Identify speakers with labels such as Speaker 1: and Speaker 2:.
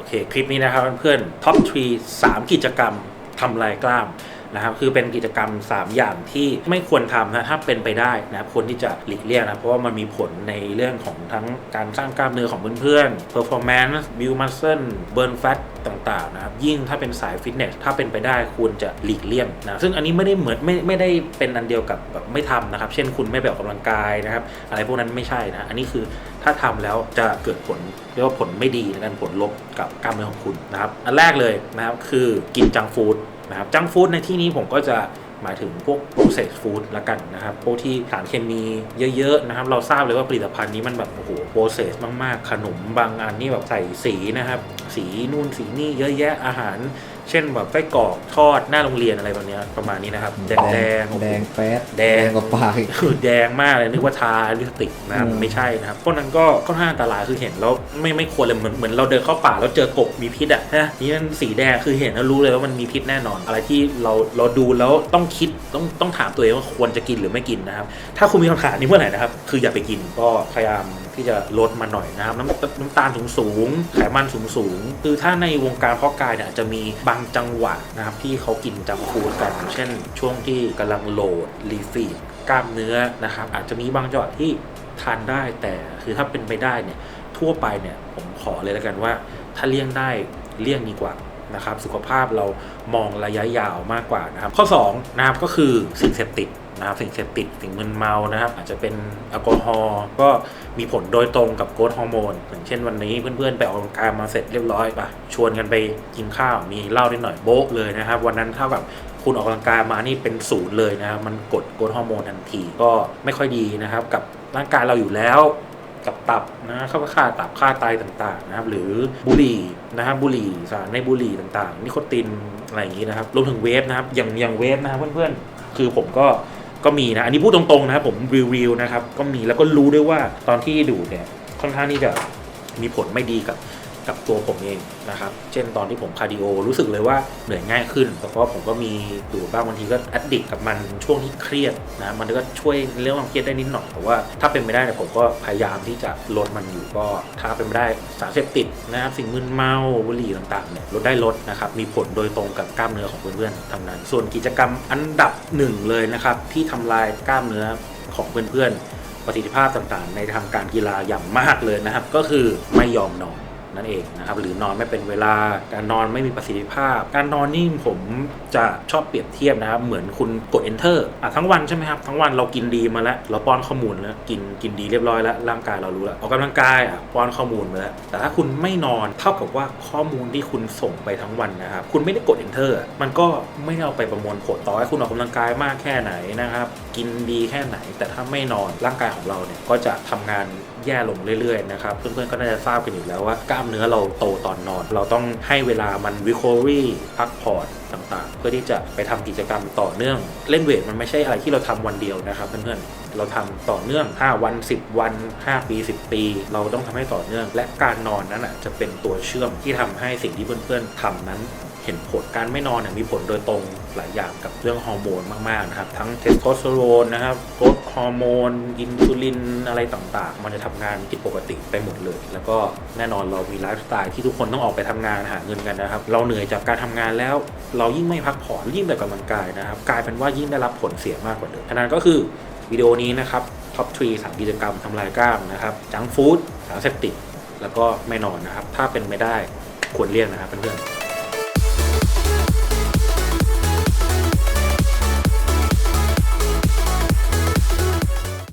Speaker 1: โอเค คลิปนี้นะครับเพื่อนๆท็อปทรีสามกิจกรรมทำลายกล้ามนะครับคือเป็นกิจกรรม 3 อย่างที่ไม่ควรทำนะถ้าเป็นไปได้นะคควรที่จะหลีกเลี่ยงนะเพราะว่ามันมีผลในเรื่องของทั้งการสร้างกล้ามเนื้อของเพื่อนๆ performance build muscle burn fat ต่างๆนะครับยิ่งถ้าเป็นสายฟิตเนสถ้าเป็นไปได้ควรจะหลีกเลี่ยงนะซึ่งอันนี้ไม่ได้เหมือนไม่ไม่ได้เป็นอันเดียวกับแบบไม่ทำนะครับ เช่นคุณไม่ไปออกกำลังกายนะครับ อะไรพวกนั้นไม่ใช่นะ อันนี้คือถ้าทำแล้วจะเกิดผลเรียกว่าผลไม่ดีในการผลลบกับกล้ามเนื้อของคุณนะครับอันแรกเลยนะครับคือกินจังฟู้ดนะครับจังฟู้ดในที่นี้ผมก็จะหมายถึงพวก processed food ละกันนะครับ พวกที่สารเคมีเยอะ ๆ นะครับ เราทราบเลยว่าผลิตภัณฑ์นี้มันแบบ โอ้โห process มาก ๆ ขนมบางอันนี่แบบใส่สีนะครับ สีนู่นสีนี่เยอะแยะอาหาร เช่นแบบไส้กรอกทอดหน้าโรงเรียนอะไรแบบเนี้ยประมาณนี้นะครับ แดงแดงๆโอ้โห
Speaker 2: แดงแป๊ด
Speaker 1: แดง
Speaker 2: กว่าปากอีก
Speaker 1: คือแดงมากเลยนึกว่าทาลิปสติกนะครับ
Speaker 2: อืม
Speaker 1: ไม่ใช่นะครับพวกนั้นก็ค่อนข้างอันตรายคือเห็นแล้วไม่ไม่ควรเลยเหมือนเหมือนเราเดินเข้าป่าแล้วเจอกบมีพิษอะนะนี่มันสีแดงคือเห็นแล้วรู้เลยว่ามันมีพิษแน่นอน อะไรที่เราเราดูแล้วต้องคิดต้องต้องถามตัวเองว่าควรจะกินหรือไม่กินนะครับ ถ้าคุณมีคำถามนี้เมื่อไหร่นะครับ คืออย่าไปกินก็พยายาม ที่จะลดมาหน่อยนะครับน้ำน้ำตาลสูงสูงไขมันสูงสูงคือถ้าในวงการเพาะกายเนี่ยอาจจะมีบางจังหวะนะครับที่เขากินจังฟูดกัน เช่น ช่วงที่กำลังโหลดรีฟีดกล้ามเนื้อนะครับ อาจจะมีบางจังหวะที่ทานได้แต่คือถ้าเป็นไปได้เนี่ยทั่วไปเนี่ยผมขอเลยแล้วกันว่า ถ้าเลี่ยงได้เลี่ยงดีกว่านะครับ สุขภาพเรามองระยะยาวมากกว่านะครับ ข้อ2นะครับก็คือสิ่งเสพติด นะครับสิ่งเสพติดสิ่งมึนเมานะครับ อาจจะเป็นแอลกอฮอล์ก็มีผลโดยตรงกับโกรทฮอร์โมนอย่างเช่นวันนี้เพื่อนๆ ไปออกกำลังกายมาเสร็จเรียบร้อยปะชวนกันไปกินข้าวมีเหล้านิดหน่อยโบ๊ะเลยนะครับ วันนั้นเท่ากับคุณออกกำลังกายมานี่เป็นศูนย์เลยนะครับมันกดโกรทฮอร์โมนทันทีก็ไม่ค่อยดีนะครับ กับร่างกายเราอยู่แล้วกับตับนะเข้าค่าตับค่าไตต่างๆนะครับ หรือบุหรี่นะครับบุหรี่สารในบุหรี่ต่างๆ นิโคตินอะไรอย่างนี้นะครับรวมถึงเวฟนะครับอย่างอย่างเวฟนะครับเพื่อนๆ คือผมก็ ก็มีนะ อันนี้พูดตรงๆนะครับผมรีวิวนะครับ ก็มีแล้วก็รู้ด้วยว่าตอนที่ดูดเนี่ยค่อนข้างที่จะมีผลไม่ดีกับ กับตัวผมเองนะครับ เช่นตอนที่ผมคาร์ดิโอรู้สึกเลยว่าเหนื่อยง่ายขึ้น แต่เพราะผมก็มีดูบ้างบางทีก็แอดดิกกับมันช่วงที่เครียดนะมันก็ช่วยเรื่องความเครียดได้นิดหน่อยแต่ว่าถ้าเป็นไม่ได้เนี่ยผมก็พยายามที่จะลดมันอยู่ก็ถ้าเป็นไม่ได้สารเสพติดนะครับสิ่งมึนเมาบุหรี่ต่างๆเนี่ยลดได้ลดนะครับมีผลโดยตรงกับกล้ามเนื้อของเพื่อนๆทำงานส่วนกิจกรรมอันดับหนึ่งเลยนะครับที่ทำลายกล้ามเนื้อของเพื่อนๆประสิทธิภาพต่างๆ ในทางการกีฬาอย่างมากเลยนะครับ ก็คือไม่ยอมนอน นั่นเองนะครับหรือนอนไม่เป็นเวลาการนอนไม่มีประสิทธิภาพ การนอนนี่ผมจะชอบเปรียบเทียบนะครับเหมือนคุณกด enter อะทั้งวันใช่ไหมครับทั้งวันเรากินดีมาแล้ว เราป้อนข้อมูลแล้วกินกินดีเรียบร้อยแล้วร่างกายเรารู้แล้วออกกำลังกายอะป้อนข้อมูลมาแล้วแต่ถ้าคุณไม่นอนเท่ากับว่าข้อมูลที่คุณส่งไปทั้งวันนะครับคุณไม่ได้กด enter มันก็ไม่ได้เอาไปประมวลผลต่อให้คุณออกกำลังกายมากแค่ไหนนะครับกินดีแค่ไหน แต่ถ้าไม่นอนร่างกายของเราเนี่ยก็จะทำงานแย่ลงเรื่อยๆนะครับเพื่อนๆก็น่าจะทราบกันอยู่แล้วว่ากล้ามเนื้อเราโตตอนนอน เราต้องให้เวลามัน recovery พักผ่อนต่างๆ เพื่อที่จะไปทำกิจกรรมต่อเนื่อง เล่นเวทมันไม่ใช่อะไรที่เราทำวันเดียวนะครับเพื่อนๆเราทำต่อเนื่อง 5 วัน 10 วัน 5 ปี 10 ปี เราต้องทำให้ต่อเนื่อง และการนอนนั้นอะจะเป็นตัวเชื่อมที่ทำให้สิ่งที่เพื่อนๆทำนั้น เห็นผลการไม่นอนเนี่ยมีผลโดยตรงหลายอย่างกับเรื่องฮอร์โมนมากๆนะครับ ทั้งเทสโทสเตอโรนนะครับโกรทฮอร์โมน อินซูลินอะไรต่างๆ มันจะทำงานผิดปกติไปหมดเลย แล้วก็แน่นอนเรามีไลฟ์สไตล์ที่ทุกคนต้องออกไปทำงานหาเงินกันนะครับ เราเหนื่อยจากการทำงานแล้ว เรายิ่งไม่พักผ่อนยิ่งแต่กำลังกายนะครับ กลายเป็นว่ายิ่งได้รับผลเสียมากกว่าเดิมฉะนั้นก็คือวิดีโอนี้นะครับท็อปทรีสามกิจกรรมทำลายกล้ามนะครับจังฟู้ดสารเสพติดแล้วก็ไม่นอนนะครับ ถ้าเป็นไม่ได้ควรเลี่ยงนะครับเพื่อนๆ